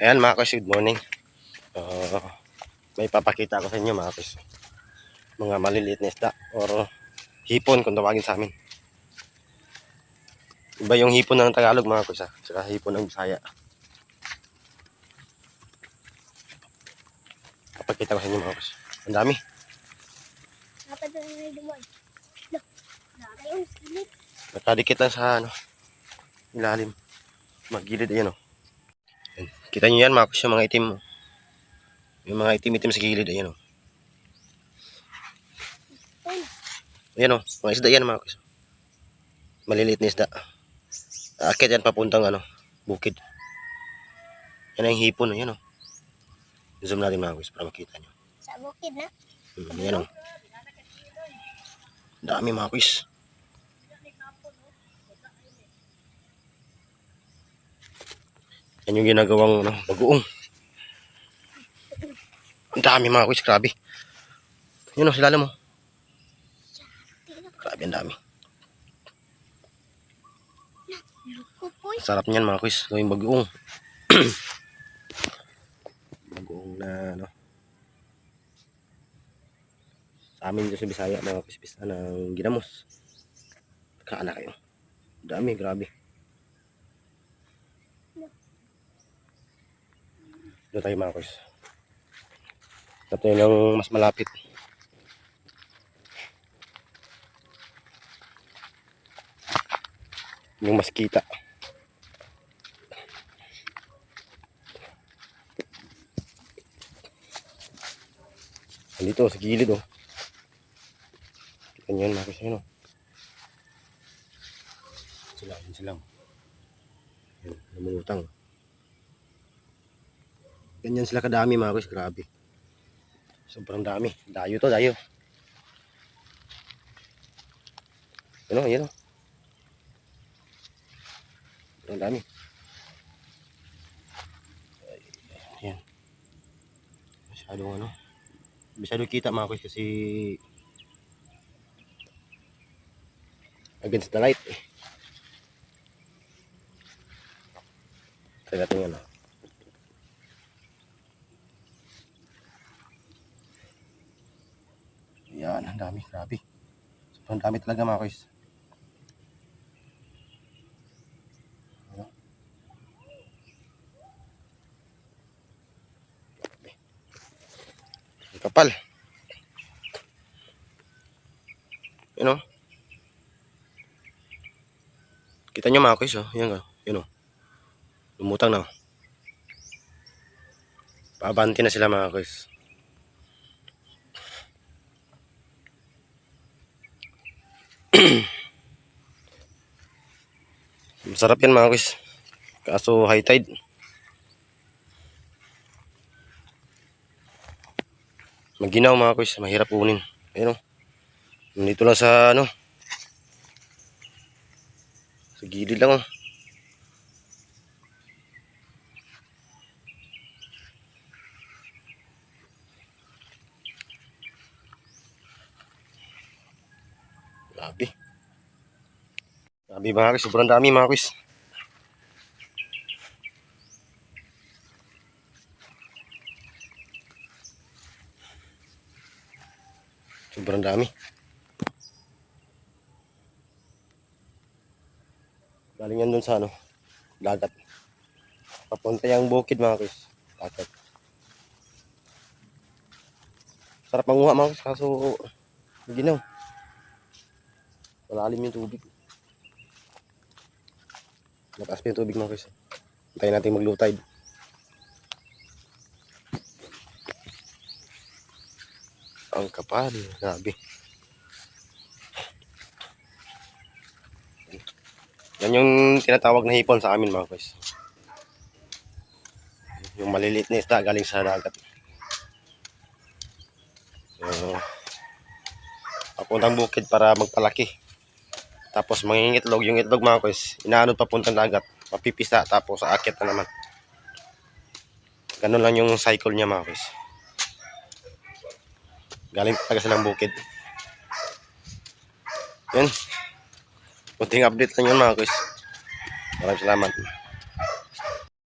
Ayan mga kus, good morning. Uh, may papakita ko sa inyo mga kus. Mga maliliit na isda or hipon kung tawagin sa amin. Iba yung hipon ng Tagalog mga kus. Saka hipon ng Bisaya. Papakita ko sa inyo mga kus. Ang dami. Dapat na dumoy. Yung silip. Nakadikit lang sa ano, ilalim. Magilid ayan o. Ayan. Kita nyo yan mga kus, yung mga itim. oh. Yung mga itim-itim sa gilid ayan o. Ayun. Ayan o, mga isda yan mga kus. Maliliit na isda. Akit yan papuntang ano, bukid. Yan ang hipon, ayan o. Zoom natin mga kus para makita nyo. Sa bukid na. Hmm, ayan o. Dami mga kus. Yan yung ginagawang ano, bagoong. Ang dami mga kus, grabe. Yan o, sila mo. Grabe, ang dami. Sarap niyan mga kuis. Gawing bagoong. bagoong na ano. Sa amin dito sa Bisaya mga kuis pista ng ginamos. Kaana kayo. Dami, grabe. Doon tayo mga kuis. Ito yung mas malapit. Yung mas kita. Dito sa gilid oh. Kita nyo yan mga kuis yun oh. Sila, yun sila. Yan, lumulutang. Ganyan sila kadami mga kuis, grabe. Sobrang dami. Dayo to, dayo. Ano, yan oh. Sobrang dami. Ayan. Masyadong ano. Masyadong kita mga kuis kasi against the light eh. Kaya natin yan ah. Yan, ang dami, grabe. Sobrang dami talaga mga. Ang kapal. Yun o. Kita nyo mga kuis oh. Yan o. Yun o. Lumutang na. oh. Paabanti na sila mga kuis. Masarap yan mga kuis. Kaso high tide. Maginaw mga kuis, mahirap kunin. Ayun o. Nandito lang sa ano. Sa gilid lang oh. Grabe. Grabe mga kuis, sobrang dami mga kuis. Sobrang dami. Galing yan dun sa ano, dagat. Papunta yung bukid mga kuis. Dagat. Sarap manguha mga kuis, kaso ginaw. Malalim yung tubig. Mataas pa yung tubig mga kuis. Hintayin natin mag-low tide. Ang kapal. Grabe. Yan yung tinatawag na hipon sa amin mga guys. Yung maliliit na isda galing sa dagat. So, papuntang bukid para magpalaki. Tapos mangingitlog yung itlog mga guys. Inaanod papuntang dagat. Mapipisa tapos aakit na naman. Ganun lang yung cycle niya mga guys. Galing talaga silang bukid. Yan. Kunting update lang yun mga guys. Maraming salamat.